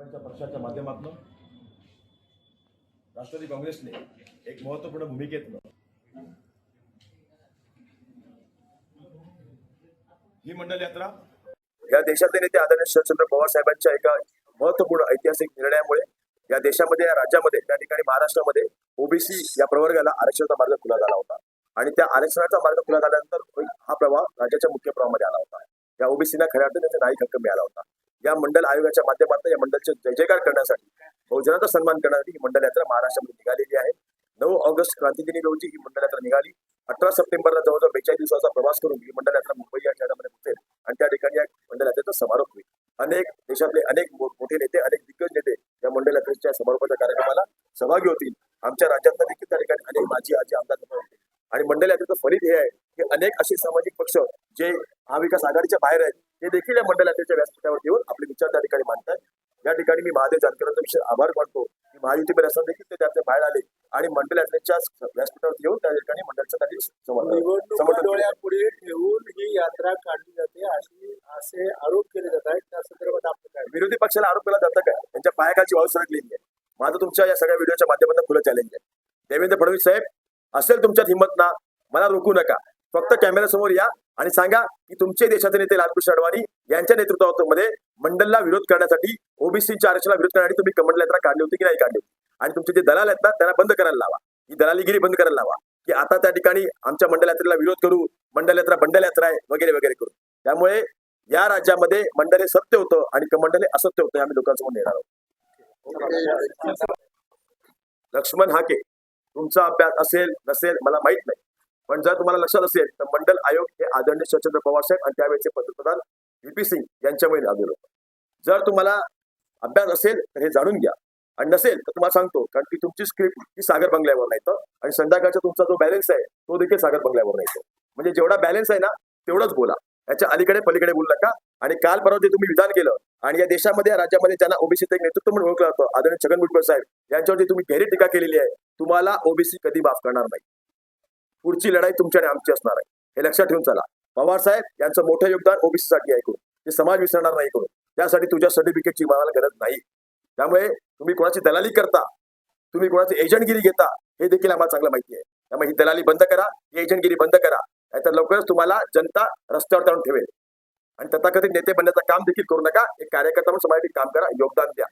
त्यांच्या पक्षाच्या माध्यमातून राष्ट्रवादी काँग्रेसने एक महत्त्वपूर्ण भूमिकेतनं ही मंडल यात्रा या देशातले नेते आदरणीय शरदचंद्र पवार साहेबांच्या एका महत्त्वपूर्ण ऐतिहासिक निर्णयामुळे या देशामध्ये या राज्यामध्ये त्या ठिकाणी महाराष्ट्रामध्ये ओबीसी या प्रवर्गाला आरक्षणाचा मार्ग खुला झाला होता. आणि त्या आरक्षणाचा मार्ग खुला झाल्यानंतर हा प्रवाह राज्याच्या मुख्य प्रवाहामध्ये आला होता. या ओबीसीला खऱ्या अर्थाने त्याचा नाईक हक्क मिळाला होता. या मंडल आयोगाच्या माध्यमातून या मंडलचे जय जयकार करण्यासाठी बहुजनाचा सन्मान करण्यासाठी ही मंडल यात्रा महाराष्ट्रामध्ये निघालेली आहे. नऊ ऑगस्ट क्रांतिदिनी रोजी ही मंडल यात्रा निघाली. अठरा सप्टेंबरला जवळजवळ बेचाळीस दिवसाचा प्रवास करून ही मंडल यात्रा मुंबई या शहरामध्ये पोहोचेल आणि त्या ठिकाणी या मंडल यात्रेचा समारोप होईल. अनेक देशातले अनेक मोठे नेते अनेक दिग्गज नेते या मंडल यात्रेच्या समारोपाच्या कार्यक्रमाला सहभागी होतील. आमच्या राज्यातल्या देखील त्या ठिकाणी अनेक माजी आजी आमदार नेते आणि मंडल यात्रेचं फलित हे आहे की अनेक असे सामाजिक पक्ष जे महाविकास आघाडीच्या बाहेर आहेत ते देखील या मंडल यात्रेच्या व्यासपीठावर येऊन आपले विचार त्या ठिकाणी मांडतात या ठिकाणी मी महादेव जानकरांचा विषय आभार मानतो. की महायुतीमध्ये असताना देखील ते त्याच्या बाहेर आले आणि मंडल व्यासपीठावर येऊन त्या ठिकाणी मंडळाचं काही समर्थन निवडणुका समर्थन केलं. डोळ्यापुढे ठेवून ही यात्रा काढली जाते अशी असे आरोप केले जात आहेत. त्या संदर्भात आपलं काय? विरोधी पक्षाला आरोप केला जातं का? त्यांच्या पायाखालची वाळू सरकलेली आहे माझं तुमच्या या सगळ्या व्हिडिओच्या माध्यमातून खुलं चॅलेंज आहे. देवेंद्र फडणवीस साहेब असेल तुमच्यात हिंमत ना मला रोखू नका. फक्त कॅमेऱ्यासमोर या. आणि सांगा की तुमचे देशाचे नेते लालकृष्ण अडवाणी यांच्या नेतृत्वामध्ये मंडलला विरोध करण्यासाठी ओबीसीच्या आरक्षणाला विरोध करण्यासाठी तुम्ही कमंडल यात्रा काढली होती की नाही काढली आणि तुमचे जे दलाल आहेत ना त्यांना बंद करायला लावा. ही दलालीगिरी बंद करायला लावा. की आता त्या ठिकाणी आमच्या मंडल यात्रेला विरोध करू मंडल यात्रा बंडल यात्रा आहे वगैरे वगैरे करू. त्यामुळे या राज्यामध्ये मंडले सत्य होतं आणि कमंडल हे असत्य होतं हे आम्ही लोकांसमोर नेणार आहोत. लक्ष्मण हाके तुमचा अभ्यास असेल नसेल मला माहीत नाही. पण जर तुम्हाला लक्षात असेल तर मंडल आयोग हे आदरणीय शरदचंद्र पवार साहेब आणि त्यावेळेचे पंतप्रधान व्ही सिंग यांच्यामुळे आलेलो होतं. जर तुम्हाला अभ्यास असेल तर हे जाणून घ्या. आणि नसेल तर तुम्हाला सांगतो कारण की तुमची स्क्रिप्ट ही सागर बंगल्यावर नाही तर आणि संध्याकाळचा तुमचा जो बॅलन्स आहे तो देखील सागर बंगल्यावर नाही तो म्हणजे जेवढा बॅलन्स आहे ना तेवढंच बोला. याच्या अलीकडे पलीकडे बोलू नका. आणि काल परवा जे तुम्ही विधान केलं आणि या देशामध्ये या राज्यामध्ये ज्यांना ओबीसीचं एक नेतृत्व म्हणून ओळखलं जातं आदरणीय छगन भुजबळ साहेब यांच्यावर जी तुम्ही फेरी टीका केलेली आहे तुम्हाला ओबीसी कधी माफ करणार नाही. पुढची लढाई तुमची आणि आमची असणार आहे. हे लक्षात ठेवून चला. पवार साहेब यांचं मोठं योगदान ओबीसी साठी आहे करून ते समाज विसरणार नाही करून त्यासाठी तुझ्या सर्टिफिकेटची मला गरज नाही. त्यामुळे तुम्ही कोणाची दलाली करता तुम्ही कोणाची एजंटगिरी घेता हे देखील आम्हाला चांगलं माहिती आहे. त्यामुळे ही दलाली बंद करा ही एजंटगिरी बंद करा. नाहीतर लवकरच तुम्हाला जनता रस्त्यावर जाऊन ठेवेल. आणि तथाकथित नेते बनण्याचं काम देखील करू नका. एक कार्यकर्ता म्हणून समाजातील काम करा योगदान द्या.